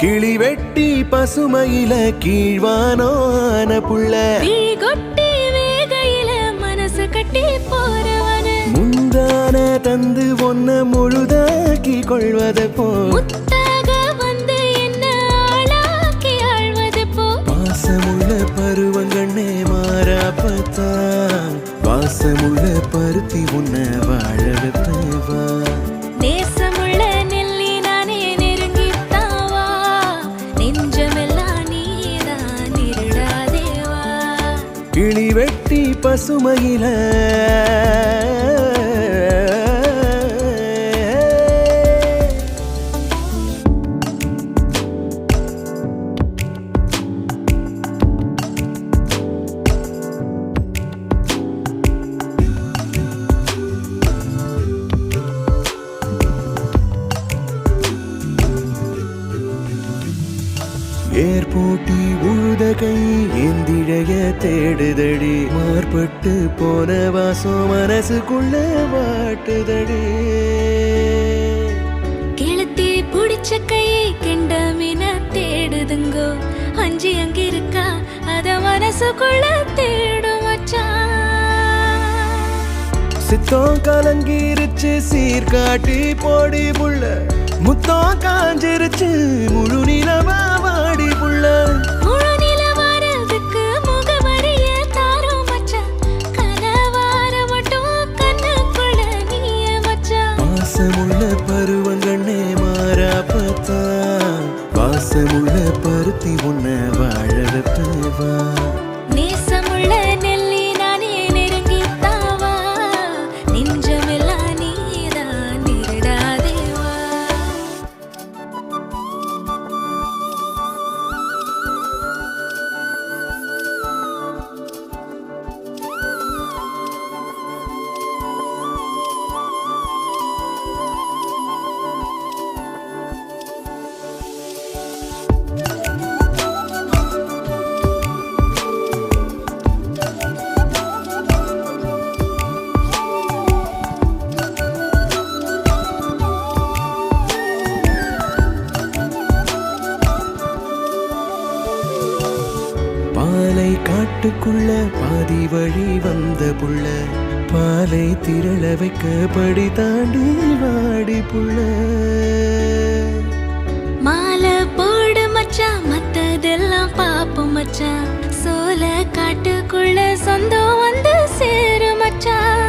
கிளி வெட்டி பசுமையில கீழ்வானோன புள்ள. கொட்டி வேகையில மனசு கட்டி போறவனு. முந்தான தந்து ஒன்ன முழுதாக்கி கொள்வத போ கிளி வெட்டி பசுமையில. ஏர்போட்டி உழுத கை எந்திழைய தேடுதடி. மார்பட்டு போன வாசம் மனசுக்குள்ள வாட்டுதடி. கெளுத்தி புடிச்ச கையை கெண்ட மீன தேடுதுங்கோ. அஞ்சி அங்க இருக்கா அத மனசுக்குள்ள தேடும் மச்சான் சித்தம் கலங்கிருச்சு சீர்காட்டி போடி புள்ள. முத்தம் காஞ்சிருச்சு முழு நிலவா பருத்தி உன்னை வாழ வைப்பவா? காட்டுக்குள்ள பாதி வழி வந்த புள்ள. பாலை திரள வைக்க படி தாண்டி வாடி புள்ள. மாலை போடு மச்சான் மத்ததெல்லாம் பாப்போம் மச்சான் சோல காட்டுக்குள்ள சொந்தம் வந்து சேரு மச்சான்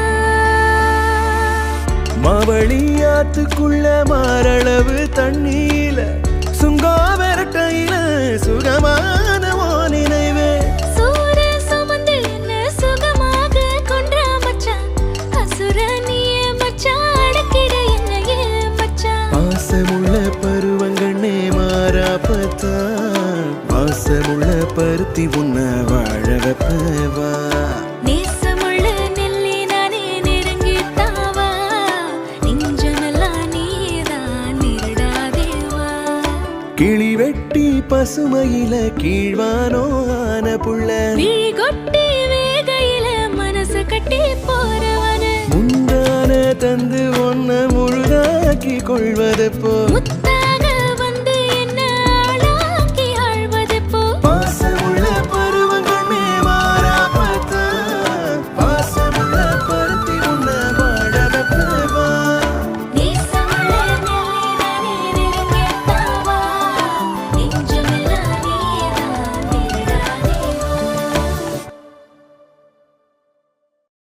மாவழி ஆத்துக்குள்ள மாரளவு தண்ணீல சுங்கா விரட்டையில சுகமான பருத்தி உன்னை வாழ வைப்பவா? கிளி வெட்டி பசுமையில கீழ்வானோ ஆன புள்ள. கொட்டி வேகையில மனசு கட்டி போறவனு. முந்தான தந்து ஒன்ன முழுதாக்கி கொள்வது போ